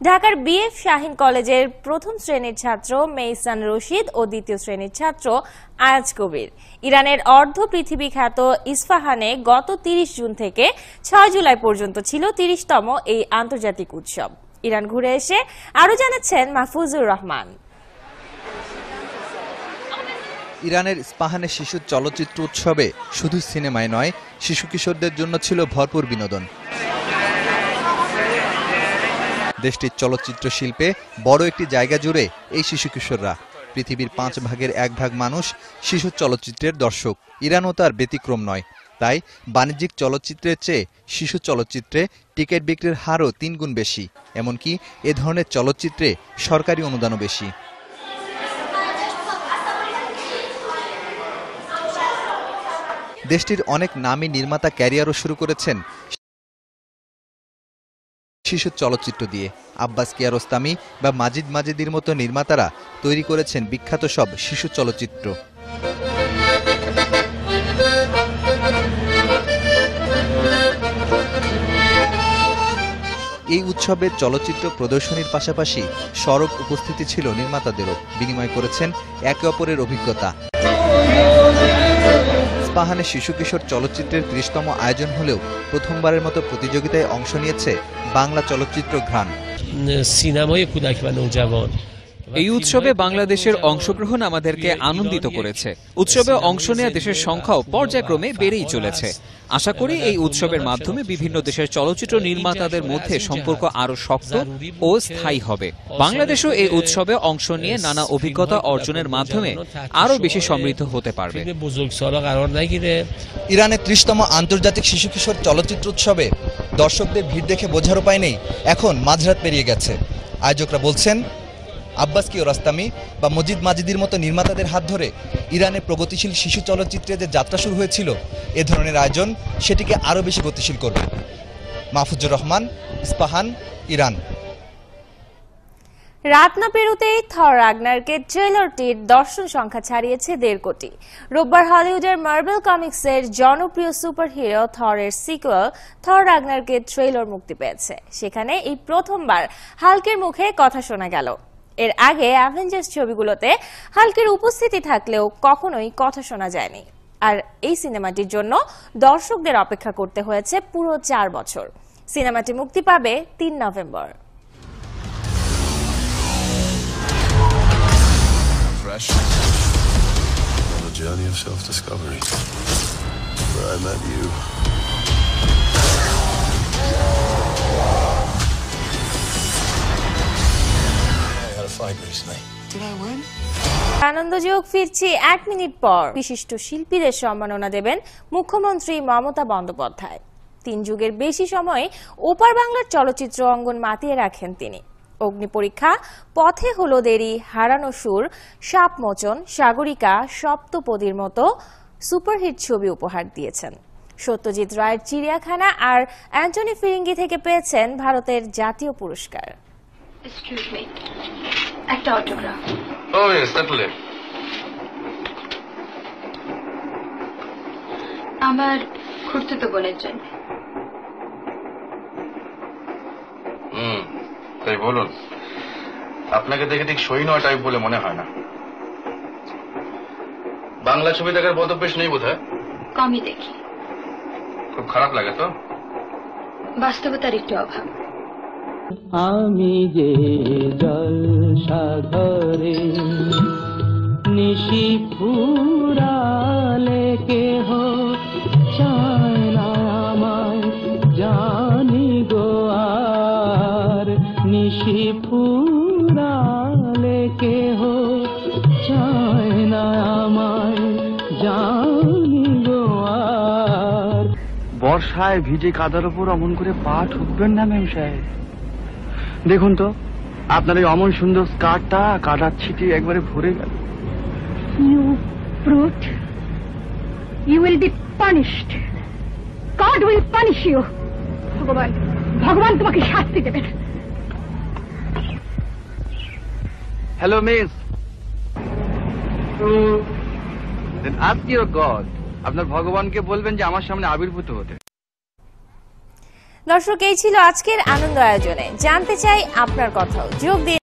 ঢাকার বিএফ শাহিন কলেজের প্রথম শ্রেণির ছাত্র মেইসান রশিদ ও দ্বিতীয় শ্রেণির ছাত্র আয়াজ কবির। ইরানের অর্ধ পৃথিবী খ্যাত ইস্ফাহানে গত তিরিশ জুন থেকে ছয় জুলাই পর্যন্ত ছিল তিরিশতম এই আন্তর্জাতিক উৎসব। ইরান ঘুরে এসে আরও জানাচ্ছেন মাহফুজুর রহমান। ইরানের স্পাহানে শিশু চলচ্চিত্র উৎসবে শুধু সিনেমায় নয়, শিশু কিশোরদের জন্য ছিল ভরপুর বিনোদন। দেশটির চলচ্চিত্র শিল্পে বড় একটি জায়গা জুড়ে এই শিশু কিশোররা। পৃথিবীর পাঁচ ভাগের এক ভাগ মানুষ শিশু চলচ্চিত্রের দর্শক। ইরানও তার ব্যতিক্রম নয়। তাই বাণিজ্যিক চলচ্চিত্রের চেয়ে শিশু চলচ্চিত্রে টিকিট বিক্রির হারও তিন গুণ বেশি। এমনকি এ ধরনের চলচ্চিত্রে সরকারি অনুদানও বেশি। দেশটির অনেক নামী নির্মাতা ক্যারিয়ারও শুরু করেছেন শিশু চলচ্চিত্র দিয়ে। আব্বাস কিয়ারোস্তামি বা মাজিদ মাজিদির মতো নির্মাতারা তৈরি করেছেন বিখ্যাত সব শিশু চলচ্চিত্র। এই উৎসবে চলচ্চিত্র প্রদর্শনীর পাশাপাশি সড়ক উপস্থিতি ছিল নির্মাতাদেরও। বিনিময় করেছেন একে অপরের অভিজ্ঞতা। পাহানে শিশু কিশোর চলচ্চিত্রের ত্রিশতম আয়োজন হলেও প্রথমবারের মতো প্রতিযোগিতায় অংশ নিয়েছে বাংলা চলচ্চিত্র ঘ্রাণ। সিনেমায় খুদাখিবা নৌজাবন এই উৎসবে বাংলাদেশের অংশগ্রহণ আমাদেরকে আনন্দিত করেছে। উৎসবে অংশ নেওয়া দেশের সংখ্যাও পর্যায়ক্রমে বেড়েই চলেছে। আশা করি এই উৎসবের মাধ্যমে বিভিন্ন দেশের চলচ্চিত্র নির্মাতাদের মধ্যে সম্পর্ক আরও শক্ত ও স্থায়ী হবে। বাংলাদেশও এই উৎসবে অংশ নিয়ে নানা অভিজ্ঞতা অর্জনের মাধ্যমে আরও বেশি সমৃদ্ধ হতে পারবে। ইরানের ত্রিশতম আন্তর্জাতিক শিশু কিশোর চলচ্চিত্র উৎসবে দর্শকদের ভিড় দেখে বোঝার উপায় নেই। এখন মাঝরাত পেরিয়ে গেছে। আয়োজকরা বলছেন আব্বাস কিও রাস্তামি বা মজিদ মাজিদির মতো নির্মাতাদের হাত ধরে ইরানে প্রগতিশীল শিশু চলচ্চিত্রে যে যাত্রা শুরু হয়েছিল এ ধরনের আয়োজন সেটিকে আরও বেশি গতিশীল করবে। Mahfuzur Rahman, Isfahan, Iran. রাত না পেরোতেই থর রাগনারকে ট্রেলারটির দর্শন সংখ্যা ছাড়িয়েছে দেড় কোটি। রোববার হলিউডের মার্বেল কমিক্সের জনপ্রিয় সুপারহিরো থরের সিকুয়াল থর রাগনারকে ট্রেলার মুক্তি পেয়েছে। সেখানে এই প্রথমবার হালকের মুখে কথা শোনা গেল। এর আগে অ্যাভেঞ্জার্স ছবিগুলোতে হালকের উপস্থিতি থাকলেও কখনোই কথা শোনা যায়নি। আর এই সিনেমাটির জন্য দর্শকদের অপেক্ষা করতে হয়েছে পুরো চার বছর। সিনেমাটি মুক্তি পাবে তিন November. Journey of self-discovery, where I met you. আনন্দযোগ ফিরছি এক মিনিট পর। বিশিষ্ট শিল্পীদের সম্মাননা দেবেন মুখ্যমন্ত্রী মমতা বন্দ্যোপাধ্যায়। তিন যুগের বেশি সময় ওপার বাংলার চলচ্চিত্র অঙ্গন মাতিয়ে রাখেন তিনি। অগ্নি পরীক্ষা, পথে হলো দেরি, হারানো সুর সাপমোচন সাগরিকা, সপ্তপদীর মতো সুপারহিট ছবি উপহার দিয়েছেন। সত্যজিৎ রায়ের চিড়িয়াখানা আর অ্যান্টনি ফিরিঙ্গি থেকে পেয়েছেন ভারতের জাতীয় পুরস্কার। একটা অটোগ্রাফ Oh yes, certainly. আমার খুঁড়তুতো বোনের জন্য হুম তাই বলুন। আপনাকে দেখে ঠিক সই নয় টাইপ বলে মনে হয় না। বাংলা ছবি দেখার বদভ্যেস নেই বোধ কমই দেখি। খুব খারাপ লাগে তো? বাস্তবতার একটু অভাব। আমি যে জল সাগরে নিশি ফুরালে কেহ চায় না আমায়, জানি গো আর নিশি ফুরালে কেহ চায় জানি গো বর্ষায় ভিজে কাদার উপর অমন করে পা ঠুকবেন না ম্যাম সাহেব দেখুন তো আপনার এই অমন সুন্দর স্কার্টটা কাদার ছিটি একবারে ভরে গেল। You brute you will be punished God will punish you ভগবান ভগবান তোমাকে শাস্তি দেবেন। হ্যালো মিস ইউর গড আপনার ভগবানকে বলবেন যে আমার সামনে আবির্ভূত হতে। দর্শক এই ছিল আজকের আনন্দ আয়োজনে। জানতে চাই আপনার কথাও। যোগ দিন